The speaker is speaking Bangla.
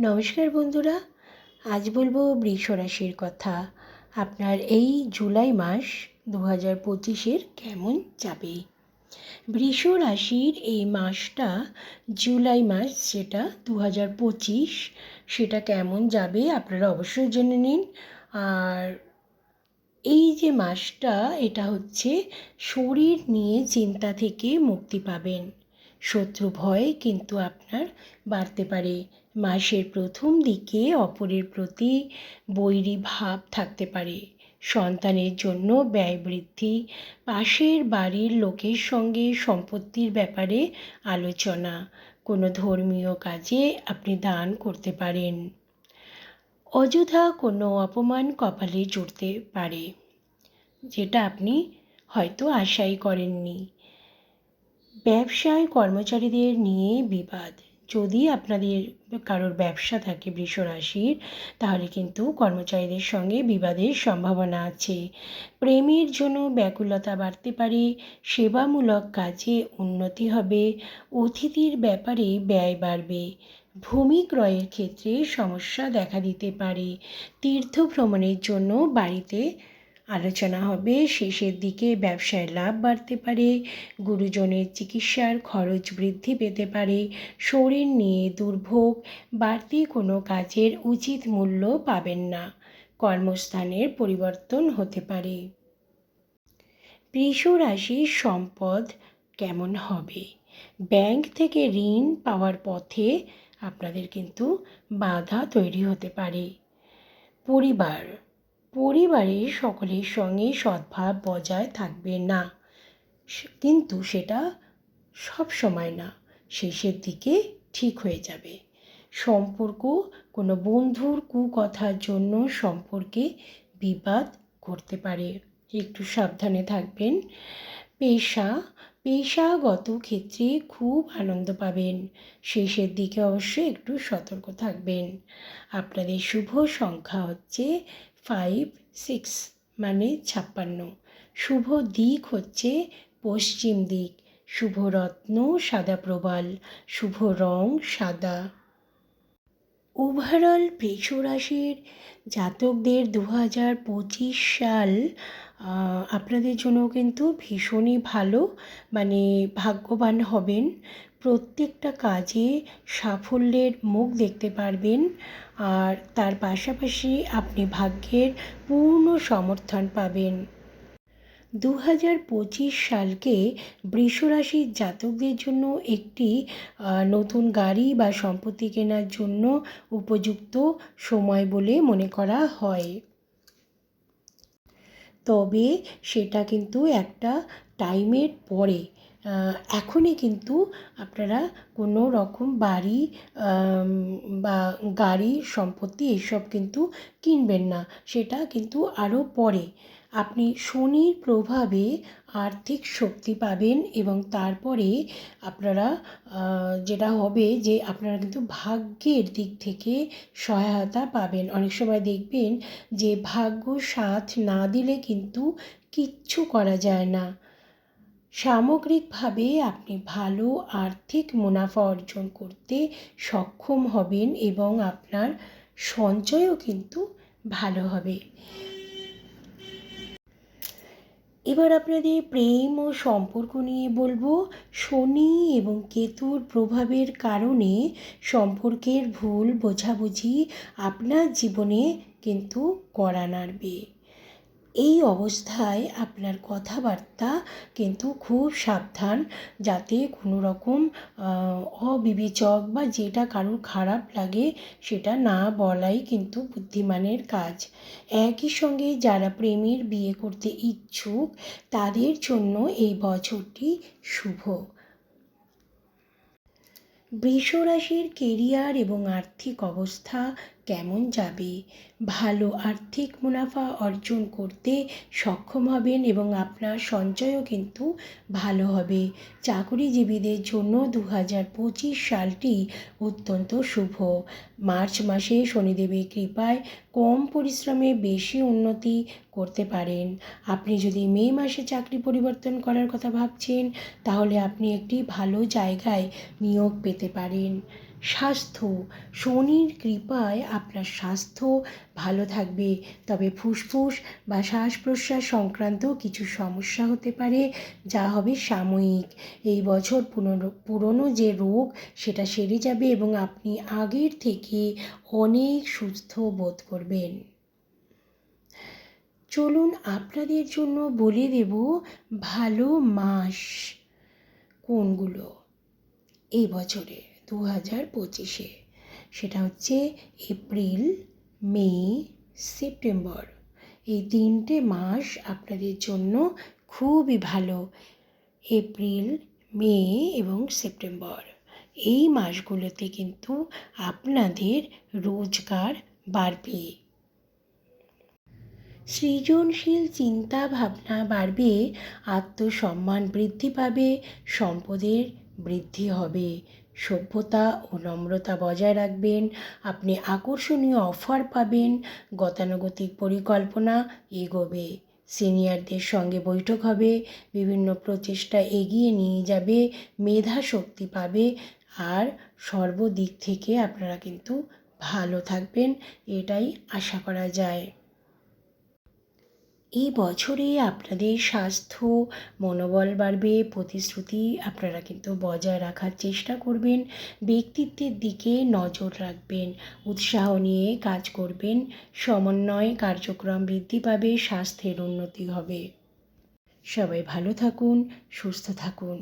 নমস্কার বন্ধুরা, আজ বলব বৃষ রাশির কথা। আপনার এই জুলাই মাস দু হাজার পঁচিশের কেমন যাবে? বৃষ রাশির এই মাসটা, জুলাই মাস যেটা দু হাজার পঁচিশ, সেটা কেমন যাবে আপনারা অবশ্যই জেনে নিন। আর এই যে মাসটা, এটা হচ্ছে শরীর নিয়ে চিন্তা থেকে মুক্তি পাবেন। শত্রু ভয় কিন্তু আপনার বাড়তে পারে। মাসের প্রথম দিকে অপরের প্রতি বৈরী ভাব থাকতে পারে। সন্তানের জন্য ব্যয় বৃদ্ধি, পাশের বাড়ির লোকের সঙ্গে সম্পত্তির ব্যাপারে আলোচনা, কোনো ধর্মীয় কাজে আপনি দান করতে পারেন। অযথা কোনো অপমান কপালে জুড়তে পারে, যেটা আপনি হয়তো আশাই করেননি। ব্যবসায় কর্মচারীদের নিয়ে বিবাদ। যদি আপনাদের কারোর ব্যবসা থাকে বৃষ রাশির, তাহলে কিন্তু কর্মচারীদের সঙ্গে বিবাদের সম্ভাবনা আছে। প্রেমের জন্য ব্যাকুলতা বাড়তে পারে, সেবামূলক কাজে উন্নতি হবে, অতিথির ব্যাপারে ব্যয় বাড়বে। ভূমি ক্রয়ের ক্ষেত্রে সমস্যা দেখা দিতে পারে। তীর্থ ভ্রমণের জন্য বাড়িতে আলোচনা হবে। শেষের দিকে ব্যবসায় লাভ বাড়তে পারে, গুরুজনের চিকিৎসার খরচ বৃদ্ধি পেতে পারে, শরীর নিয়ে দুর্ভোগ, বাড়তি কোনো কাজের উচিত মূল্য পাবেন না। কর্মস্থানের পরিবর্তন হতে পারে। বৃষ রাশির সম্পদ কেমন হবে? ব্যাংক থেকে ঋণ পাওয়ার পথে আপনাদের কিন্তু বাধা তৈরি হতে পারে। পরিবার পরিবারের সকলের সঙ্গে সদ্ভাব বজায় থাকবে না। কিন্তু সেটা সব সময় না, শেষের দিকে ঠিক হয়ে যাবে। সম্পর্ক, কোনো বন্ধুর কুকথার জন্য সম্পর্কে বিবাদ করতে পারে। একটু সাবধানে থাকবেন। পেশা, পেশাগত ক্ষেত্রে খুব আনন্দ পাবেন। শেষের দিকে অবশ্যই একটু সতর্ক থাকবেন। আপনাদের শুভ সংখ্যা হচ্ছে ফাইভ সিক্স মানে ছাপ্পান্ন। শুভ দিক হচ্ছে পশ্চিম দিক। শুভ রত্ন সাদা প্রবাল, শুভ রং সাদা। ওভারঅল বৃষ রাশির জাতকদের দু হাজার পঁচিশ সাল আপনাদের জন্য কিন্তু ভীষণই ভালো মানে ভাগ্যবান হবেন। প্রত্যেকটা কাজে সাফল্যের মুখ দেখতে পারবেন। আর তার পাশাপাশি আপনি ভাগ্যের পূর্ণ সমর্থন পাবেন। দু হাজার পঁচিশ সালকে বৃষরাশির জাতকদের জন্য একটি নতুন গাড়ি বা সম্পত্তি কেনার জন্য উপযুক্ত সময় বলে মনে করা হয়। তবে সেটা কিন্তু একটা টাইমের পরে। এখনই কিন্তু আপনারা কোনো রকম বাড়ি বা গাড়ি সম্পত্তি এইসব কিন্তু কিনবেন না। সেটা কিন্তু আরও পরে। আপনি শনির প্রভাবে আর্থিক শক্তি পাবেন এবং তারপরে আপনারা যেটা হবে যে আপনারা কিন্তু ভাগ্যের দিক থেকে সহায়তা পাবেন। অনেক সময় দেখবেন যে ভাগ্য সাথ না দিলে কিন্তু কিচ্ছু করা যায় না। সামগ্রিকভাবে আপনি ভালো আর্থিক মুনাফা অর্জন করতে সক্ষম হবেন এবং আপনার সঞ্চয়ও কিন্তু ভালো হবে। এবার আপনাদের প্রেম ও সম্পর্ক নিয়ে বলব। শনি এবং কেতুর প্রভাবের কারণে সম্পর্কের ভুল বোঝাবুঝি আপনার জীবনে কিন্তু করা নাড়বে। এই অবস্থায় আপনার কথাবার্তা কিন্তু খুব সাবধান যাতে কোনো রকম অবিবেচক বা যেটা কারোর খারাপ লাগে সেটা না বলাই কিন্তু বুদ্ধিমানের কাজ। একই সঙ্গে যারা প্রেমের বিয়ে করতে ইচ্ছুক, তাদের জন্য এই বছরটি শুভ। বৃষ রাশির কেরিয়ার এবং আর্থিক অবস্থা কেমন যাবে? ভালো আর্থিক মুনাফা অর্জন করতে সক্ষম হবেন এবং আপনার সঞ্চয়ও কিন্তু ভালো হবে। চাকরিজীবীদের জন্য দু হাজার পঁচিশ সালটি অত্যন্ত শুভ। মার্চ মাসে শনিদেবের কৃপায় কম পরিশ্রমে বেশি উন্নতি করতে পারেন। আপনি যদি মে মাসে চাকরি পরিবর্তন করার কথা ভাবছেন, তাহলে আপনি একটি ভালো জায়গায় নিয়োগ পেতে পারেন। স্বাস্থ্য। শনির কৃপায় আপনার স্বাস্থ্য ভালো থাকবে। তবে ফুসফুস বা শ্বাস প্রশ্বাস সংক্রান্ত কিছু সমস্যা হতে পারে, যা হবে সাময়িক। এই বছর পুরনো যে রোগ, সেটা সেরে যাবে এবং আপনি আগের থেকে অনেক সুস্থ বোধ করবেন। চলুন আপনাদের জন্য বলে দেব ভালো মাস কোনগুলো? এই বছরে দু হাজার পঁচিশে। সেটা হচ্ছে এপ্রিল, মে, সেপ্টেম্বর। এই তিনটে মাস আপনাদের জন্য খুবই ভালো। এপ্রিল, মে এবং সেপ্টেম্বর। এই মাসগুলোতে কিন্তু আপনাদের রোজগার বাড়বে। সৃজনশীল চিন্তা ভাবনা বাড়বে, আত্মসম্মান বৃদ্ধি পাবে, সম্পদের বৃদ্ধি হবে। সভ্যতা ও নম্রতা বজায় রাখবেন। আপনি আকর্ষণীয় অফার পাবেন। গতানুগতিক পরিকল্পনা এগোবে। সিনিয়রদের সঙ্গে বৈঠক হবে। বিভিন্ন প্রচেষ্টা এগিয়ে নিয়ে যাবে। মেধা শক্তি পাবে। আর সর্বদিক থেকে আপনারা কিন্তু ভালো থাকবেন। এটাই আশা করা যায়। এই বছরে আপনাদের স্বাস্থ্য, মনোবল বাড়বে, প্রতিশ্রুতি আপনারা কিন্তু বজায় রাখার চেষ্টা করবেন, ব্যক্তিত্বের দিকে নজর রাখবেন, উৎসাহ নিয়ে কাজ করবেন, সমন্বয় কার্যক্রম বৃদ্ধি পাবে, স্বাস্থ্যের উন্নতি হবে। সবাই ভালো থাকুন, সুস্থ থাকুন।